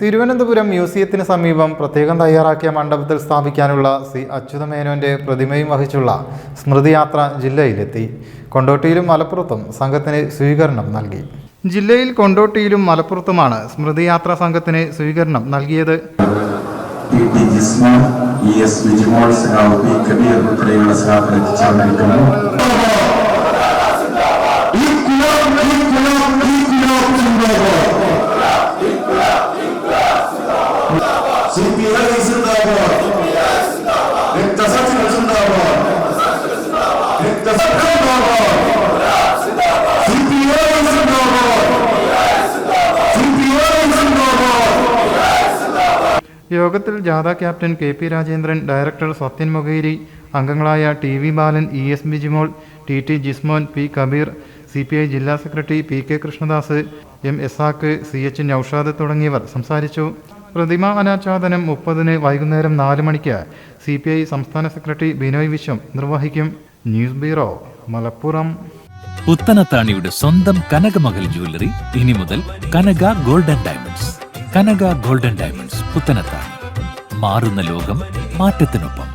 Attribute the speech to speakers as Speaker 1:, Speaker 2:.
Speaker 1: തിരുവനന്തപുരം മ്യൂസിയത്തിന് സമീപം പ്രത്യേകം തയ്യാറാക്കിയ മണ്ഡപത്തിൽ സ്ഥാപിക്കാനുള്ള സി അച്യുതമേനോന്റെ പ്രതിമയും വഹിച്ചുള്ള സ്മൃതിയാത്ര ജില്ലയിലെത്തി. കൊണ്ടോട്ടിയിലും മലപ്പുറത്തും സംഘത്തിന് സ്വീകരണം നൽകി. ജില്ലയിൽ കൊണ്ടോട്ടിയിലും മലപ്പുറത്തുമാണ് സ്മൃതിയാത്ര സംഘത്തിന് സ്വീകരണം നൽകിയത്.
Speaker 2: CPI സിന്ദാബാദ് രക്തസാക്ഷികൾ സിന്ദാബാദ് രക്തസാക്ഷികൾ സിന്ദാബാദ് CPI സിന്ദാബാദ് CPI സിന്ദാബാദ്
Speaker 1: യോഗത്തിൽ ജാഥ captain K P Rajendran director Sathyan Mokeri അംഗങ്ങളായ T V Balan E S Bijimol T T Jismon P Kabeer C P I ജില്ലാ secretary P K Krishnadas M Isaac C H Naushad തുടങ്ങിയവർ സംസാരിച്ചു. പ്രതിമാ അനാച്ഛാദനം മുപ്പതിന് വൈകുന്നേരം നാല് മണിക്ക് സി പി ഐ സംസ്ഥാന സെക്രട്ടറി ബിനോയ് വിശ്വം നിർവഹിക്കും ന്യൂസ് ബ്യൂറോ മലപ്പുറം.
Speaker 3: പുത്തനത്താണിയുടെ സ്വന്തം കനകമകൽ ജ്വല്ലറി ഇനി മുതൽ Kanaka golden diamonds. Kanaka golden diamonds Puthanathani. മാറുന്ന ലോകം മാറ്റത്തിനൊപ്പം.